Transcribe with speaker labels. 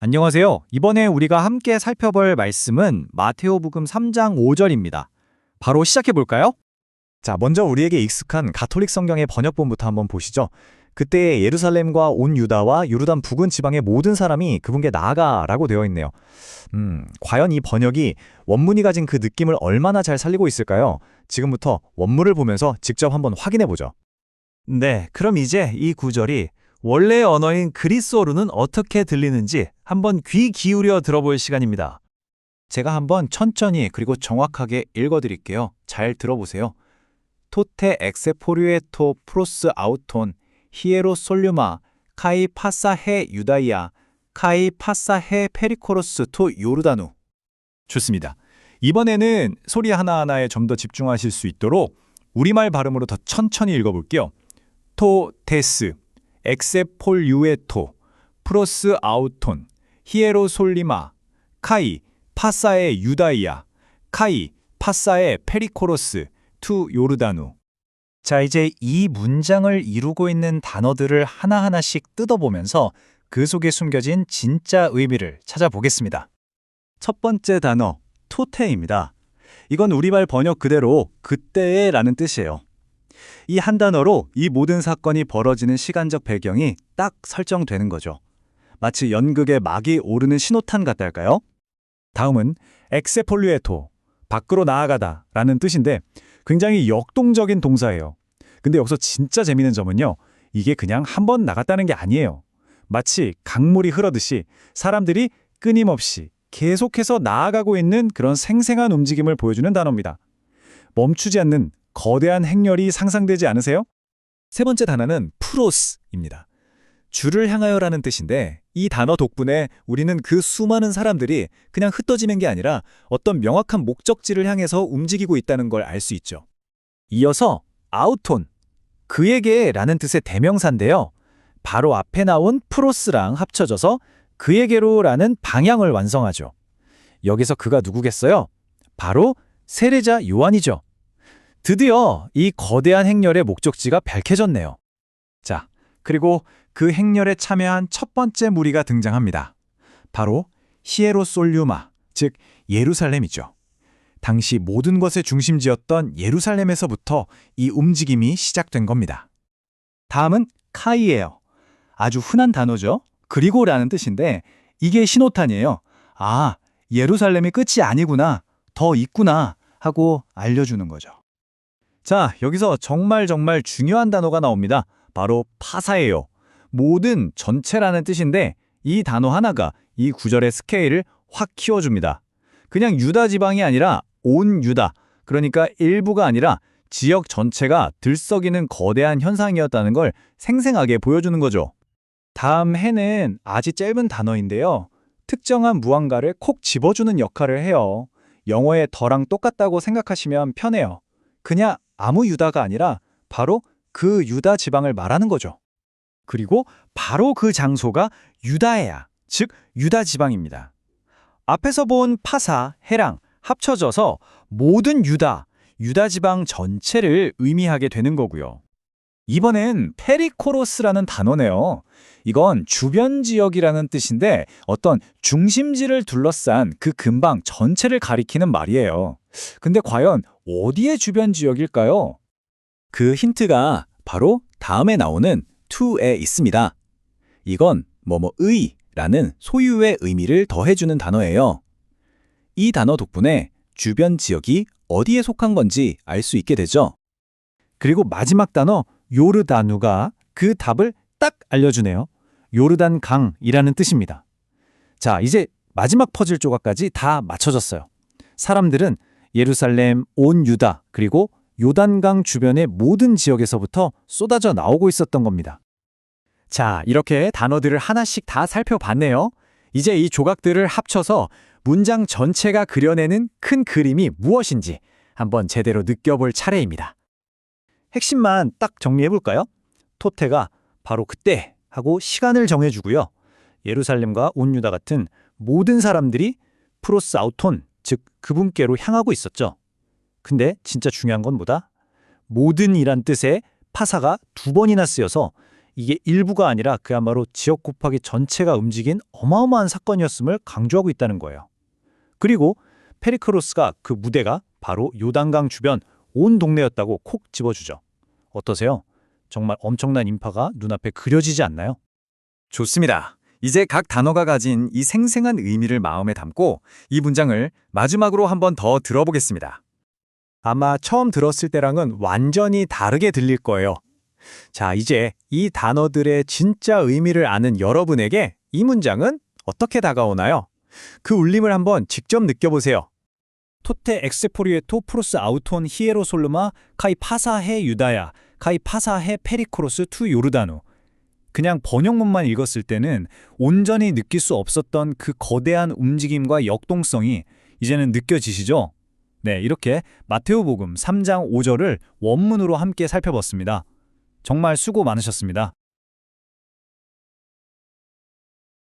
Speaker 1: 안녕하세요. 이번에 우리가 함께 살펴볼 말씀은 마테오복음 3장 5절입니다. 바로 시작해 볼까요?
Speaker 2: 자, 먼저 우리에게 익숙한 가톨릭 성경의 번역본부터 한번 보시죠. 그때 예루살렘과 온 유다와 요르단 부근 지방의 모든 사람이 그분께 나아가라고 되어 있네요. 음, 과연 이 번역이 원문이 가진 그 느낌을 얼마나 잘 살리고 있을까요? 지금부터 원문을 보면서 직접 한번 확인해 보죠.
Speaker 3: 네, 그럼 이제 이 구절이 원래 언어인 그리스어로는 어떻게 들리는지 한번 귀 기울여 들어볼 시간입니다.
Speaker 1: 제가 한번 천천히 그리고 정확하게 읽어드릴게요. 잘 들어보세요. 토테 엑세포류에토 프로스 아우톤 히에로 솔류마 카이 파사헤 유다이아 카이 파사헤 페리코로스 토 요르다누 좋습니다. 이번에는 소리 하나하나에 좀 더 집중하실 수 있도록 우리말 발음으로 더 천천히 읽어볼게요. 토 테스 엑세폴 유에토 프로스 아우톤 히에로 솔리마 카이 파사의 유다이아 카이 파사의 페리코로스 투 요르다누 자 이제 이 문장을 이루고 있는 단어들을 하나하나씩 뜯어보면서 그 속에 숨겨진 진짜 의미를 찾아보겠습니다.
Speaker 2: 첫 번째 단어, 토테입니다. 이건 우리말 번역 그대로 그때의 라는 뜻이에요. 이 한 단어로 이 모든 사건이 벌어지는 시간적 배경이 딱 설정되는 거죠. 마치 연극의 막이 오르는 신호탄 같달까요? 다음은 엑세폴류에토, 밖으로 나아가다 라는 뜻인데 굉장히 역동적인 동사예요. 근데 여기서 진짜 재미있는 점은요. 이게 그냥 한 번 나갔다는 게 아니에요. 마치 강물이 흐르듯이 사람들이 끊임없이 계속해서 나아가고 있는 그런 생생한 움직임을 보여주는 단어입니다. 멈추지 않는 거대한 행렬이 상상되지 않으세요? 세 번째 단어는 프로스입니다. 줄을 향하여라는 뜻인데 이 단어 덕분에 우리는 그 수많은 사람들이 그냥 흩어지는 게 아니라 어떤 명확한 목적지를 향해서 움직이고 있다는 걸 알 수 있죠. 이어서 아우톤, 그에게라는 뜻의 대명사인데요. 바로 앞에 나온 프로스랑 합쳐져서 그에게로라는 방향을 완성하죠. 여기서 그가 누구겠어요? 바로 세례자 요한이죠. 드디어 이 거대한 행렬의 목적지가 밝혀졌네요. 자, 그리고 그 행렬에 참여한 첫 번째 무리가 등장합니다. 바로 히에로솔류마, 즉 예루살렘이죠. 당시 모든 것의 중심지였던 예루살렘에서부터 이 움직임이 시작된 겁니다. 다음은 카이예요. 아주 흔한 단어죠. 그리고라는 뜻인데 이게 신호탄이에요. 아, 예루살렘이 끝이 아니구나. 더 있구나. 하고 알려주는 거죠. 자, 여기서 정말 정말 중요한 단어가 나옵니다. 바로 파사예요. 모든 전체라는 뜻인데 이 단어 하나가 이 구절의 스케일을 확 키워줍니다. 그냥 유다 지방이 아니라 온 유다, 그러니까 일부가 아니라 지역 전체가 들썩이는 거대한 현상이었다는 걸 생생하게 보여주는 거죠. 다음 해는 아주 짧은 단어인데요. 특정한 무언가를 콕 집어주는 역할을 해요. 영어의 더랑 똑같다고 생각하시면 편해요. 그냥 아무 유다가 아니라 바로 그 유다 지방을 말하는 거죠. 그리고 바로 그 장소가 유다해야, 즉 유다 지방입니다. 앞에서 본 파사, 해랑 합쳐져서 모든 유다, 유다 지방 전체를 의미하게 되는 거고요. 이번엔 페리코로스라는 단어네요. 이건 주변 지역이라는 뜻인데 어떤 중심지를 둘러싼 그 근방 전체를 가리키는 말이에요. 근데 과연 어디의 주변 지역일까요? 그 힌트가 바로 다음에 나오는 to에 있습니다. 이건 뭐뭐의라는 소유의 의미를 더해주는 단어예요. 이 단어 덕분에 주변 지역이 어디에 속한 건지 알 수 있게 되죠. 그리고 마지막 단어 요르다누가 그 답을 딱 알려주네요. 요르단 강이라는 뜻입니다. 자, 이제 마지막 퍼즐 조각까지 다 맞춰졌어요. 사람들은 예루살렘, 온 유다, 그리고 요단강 주변의 모든 지역에서부터 쏟아져 나오고 있었던 겁니다. 자, 이렇게 단어들을 하나씩 다 살펴봤네요. 이제 이 조각들을 합쳐서 문장 전체가 그려내는 큰 그림이 무엇인지 한번 제대로 느껴볼 차례입니다. 핵심만 딱 정리해볼까요? 토테가 바로 그때 하고 시간을 정해주고요. 예루살렘과 온 유다 같은 모든 사람들이 프로스 아우톤, 즉 그분께로 향하고 있었죠. 근데 진짜 중요한 건 뭐다? 모든 이란 뜻의 파사가 두 번이나 쓰여서
Speaker 3: 이게 일부가 아니라 그야말로 지역 곱하기 전체가 움직인 어마어마한 사건이었음을 강조하고 있다는 거예요. 그리고 페리크로스가 그 무대가 바로 요단강 주변 온 동네였다고 콕 집어주죠. 어떠세요? 정말 엄청난 인파가 눈앞에 그려지지 않나요?
Speaker 1: 좋습니다. 이제 각 단어가 가진 이 생생한 의미를 마음에 담고 이 문장을 마지막으로 한 번 더 들어보겠습니다.
Speaker 3: 아마 처음 들었을 때랑은 완전히 다르게 들릴 거예요. 자, 이제 이 단어들의 진짜 의미를 아는 여러분에게 이 문장은 어떻게 다가오나요? 그 울림을 한번 직접 느껴보세요. 토테 엑세포리에토 프로스 아우톤 히에로 솔루마 카이 파사헤 유다야 카이 파사헤 페리코로스 투 요르다누 그냥 번역문만 읽었을 때는 온전히 느낄 수 없었던 그 거대한 움직임과 역동성이 이제는 느껴지시죠? 네, 이렇게 마테오복음 3장 5절을 원문으로 함께 살펴봤습니다. 정말 수고 많으셨습니다.